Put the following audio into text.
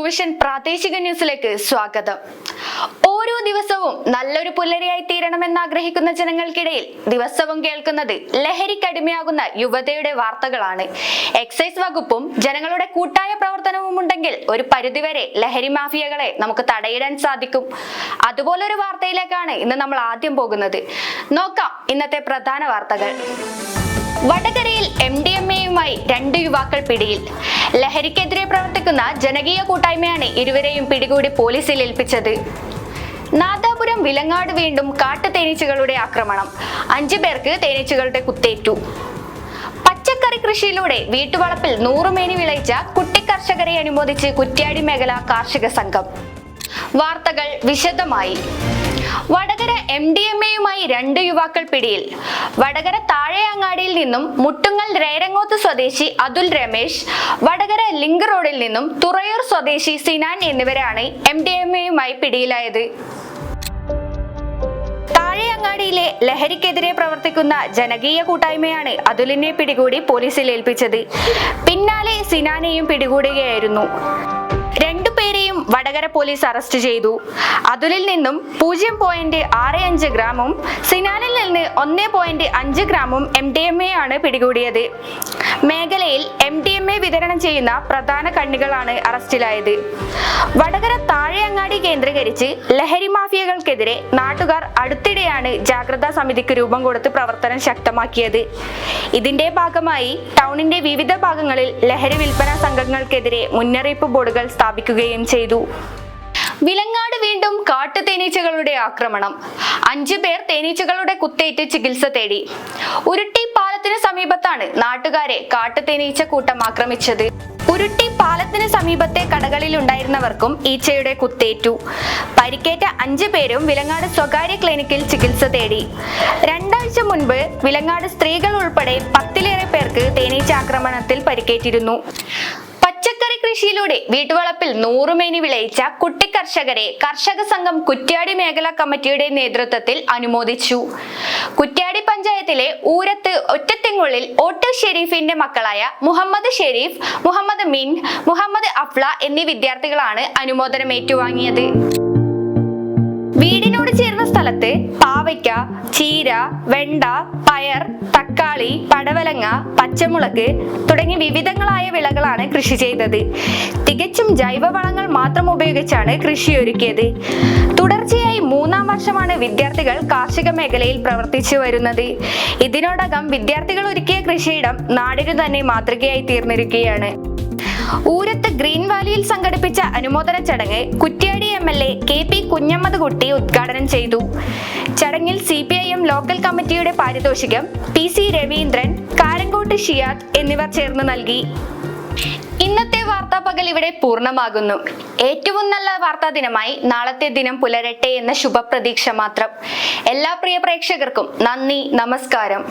Vision പ്രാദേശിക ന്യൂസിലേക്ക് സ്വാഗതം. ഓരോ ദിവസവും നല്ലൊരു പുലരിയായി തീരണമെന്ന് ആഗ്രഹിക്കുന്ന ജനങ്ങൾക്കിടയിൽ ദിവസവും കേൾക്കുന്നത് ലഹരിക്കടിമയാകുന്ന യുവതയുടെ വാർത്തകളാണ്. എക്സൈസ് വകുപ്പും ജനങ്ങളുടെ കൂട്ടായ പ്രവർത്തനവും ഉണ്ടെങ്കിൽ ഒരു പരിധിവരെ ലഹരി മാഫിയകളെ നമുക്ക് തടയിടാൻ സാധിക്കും. അതുപോലൊരു വാർത്തയിലേക്കാണ് ഇന്ന് നമ്മൾ ആദ്യം പോകുന്നത്. നോക്കാം ഇന്നത്തെ പ്രധാന വാർത്തകൾ. വടകരയിൽ എം ഡി എം എയുമായി രണ്ട് യുവാക്കൾ പിടിയിൽ. ലഹരിക്കെതിരെ പ്രവർത്തിക്കുന്ന ജനകീയ കൂട്ടായ്മയാണ് ഇരുവരെയും പിടികൂടി പോലീസിൽ ഏൽപ്പിച്ചത്. നാദാപുരം വിലങ്ങാട് വീണ്ടും കാട്ടു തേനീച്ചകളുടെ ആക്രമണം. അഞ്ചു പേർക്ക് തേനീച്ചകളുടെ കുത്തേറ്റു. പച്ചക്കറി കൃഷിയിലൂടെ വീട്ടുവളപ്പിൽ നൂറുമേനി വിളയിച്ച കുട്ടി കർഷകരെ അനുമോദിച്ച് കുറ്റ്യാടി മേഖല കാർഷിക സംഘം. വാർത്തകൾ വിശദമായി. വടകര എം ഡി എം എയുമായി രണ്ട് യുവാക്കൾ പിടിയിൽ. വടകര താഴെയങ്ങാടിയിൽ നിന്നും മുട്ടുങ്ങൽ രേരങ്ങോത്ത് സ്വദേശി അതുൽ രമേശ് വടകര ലിങ്ക് റോഡിൽ നിന്നും തുറയൂർ സ്വദേശി സിനാൻ എന്നിവരാണ് എം ഡി എം എയുമായി പിടിയിലായത്. താഴെയങ്ങാടിയിലെ ലഹരിക്കെതിരെ പ്രവർത്തിക്കുന്ന ജനകീയ കൂട്ടായ്മയാണ് അതുലിനെ പിടികൂടി പോലീസിൽ ഏൽപ്പിച്ചത്. പിന്നാലെ സിനാനെയും പിടികൂടുകയായിരുന്നു. വടകര പോലീസ് അറസ്റ്റ് ചെയ്തു. അതുലിൽ നിന്നും പൂജ്യം പോയിന്റ് ആറ് അഞ്ച് ഗ്രാമും സിനാനിൽ നിന്ന് ഒന്ന് പോയിന്റ് അഞ്ച് ഗ്രാമും എം ഡി എം എ ആണ് പിടികൂടിയത്. മേഖലയിൽ എം ഡി എം എ വിതരണം ചെയ്യുന്ന പ്രധാന കണ്ണികളാണ് അറസ്റ്റിലായത്. വടകര താഴെയങ്ങാടി കേന്ദ്രീകരിച്ച് ലഹരി മാഫിയകൾക്കെതിരെ നാട്ടുകാർ അടുത്തിടെയാണ് ജാഗ്രതാ സമിതിക്ക് രൂപം കൊടുത്ത് പ്രവർത്തനം ശക്തമാക്കിയത്. ഇതിന്റെ ഭാഗമായി ടൗണിന്റെ വിവിധ ഭാഗങ്ങളിൽ ലഹരി വിൽപ്പന സംഘങ്ങൾക്കെതിരെ മുന്നറിയിപ്പ് ബോർഡുകൾ സ്ഥാപിക്കുകയും ചെയ്തു. വിലങ്ങാട് വീണ്ടും കാട്ടുതേനീച്ചകളുടെ ആക്രമണം. അഞ്ചു പേർ തേനീച്ചകളുടെ കുത്തേറ്റ് ചികിത്സ തേടി. ഉരുട്ടി പാലത്തിന് സമീപത്താണ് നാട്ടുകാരെ കാട്ടുതേനീച്ച കൂട്ടം ആക്രമിച്ചത്. ഉരുട്ടി പാലത്തിന് സമീപത്തെ കടകളിൽ ഉണ്ടായിരുന്നവർക്കും ഈച്ചയുടെ കുത്തേറ്റു. പരിക്കേറ്റ അഞ്ചു പേരും വിലങ്ങാട് സ്വകാര്യ ക്ലിനിക്കിൽ ചികിത്സ തേടി. രണ്ടാഴ്ച മുൻപ് വിലങ്ങാട് സ്ത്രീകൾ ഉൾപ്പെടെ പത്തിലേറെ പേർക്ക് തേനീച്ച ആക്രമണത്തിൽ പരിക്കേറ്റിരുന്നു. കൃഷിയിലൂടെ വീട്ടുവളപ്പിൽ നൂറുമേനി വിളയിച്ച കുട്ടി കർഷകരെ കർഷക സംഘം കുറ്റ്യാടി മേഖലാ കമ്മിറ്റിയുടെ നേതൃത്വത്തിൽ അനുമോദിച്ചു. കുറ്റ്യാടി പഞ്ചായത്തിലെ ഊരത്ത് ഒറ്റത്തെങ്ങുള്ളിൽ ഓട്ട് ഷെരീഫിന്റെ മക്കളായ മുഹമ്മദ് ഷെരീഫ് മുഹമ്മദ് മിൻ മുഹമ്മദ് അഫ്ല എന്നീ വിദ്യാർത്ഥികളാണ് അനുമോദനം ഏറ്റുവാങ്ങിയത് വീടിനോട് ചേർന്ന സ്ഥലത്ത് പാവയ്ക്ക ചീര വെണ്ട പയർ തക്കാളി പടവലങ്ങ പച്ചമുളക് തുടങ്ങി വിവിധങ്ങളായ വിളകളാണ് കൃഷി ചെയ്തത്. തികച്ചും ജൈവവളങ്ങൾ മാത്രം ഉപയോഗിച്ചാണ് കൃഷി ഒരുക്കിയത്. തുടർച്ചയായി മൂന്നാം വർഷമാണ് വിദ്യാർത്ഥികൾ കാർഷിക മേഖലയിൽ പ്രവർത്തിച്ചു വരുന്നത്. ഇതിനോടകം വിദ്യാർത്ഥികൾ ഒരുക്കിയ കൃഷിയിടം നാടിനു തന്നെ മാതൃകയായി തീർന്നിരിക്കുകയാണ്. ഊരത്ത് ഗ്രീൻ വാലിയിൽ സംഘടിപ്പിച്ച അനുമോദന ചടങ്ങ് Kuttiadi M L A K P Kunhammed Kutty ഉദ്ഘാടനം ചെയ്തു. ചടങ്ങിൽ C P I M local കമ്മിറ്റിയുടെ പാരിതോഷികം പി സി രവീന്ദ്രൻ കാരങ്കോട്ട് ഷിയാദ് എന്നിവർ ചേർന്ന് നൽകി. ഇന്നത്തെ വാർത്താ പകൽ ഇവിടെ പൂർണമാകുന്നു. ഏറ്റവും നല്ല വാർത്താ ദിനമായി നാളത്തെ ദിനം പുലരട്ടെ എന്ന ശുഭപ്രതീക്ഷ മാത്രം. എല്ലാ പ്രിയ പ്രേക്ഷകർക്കും നന്ദി നമസ്കാരം.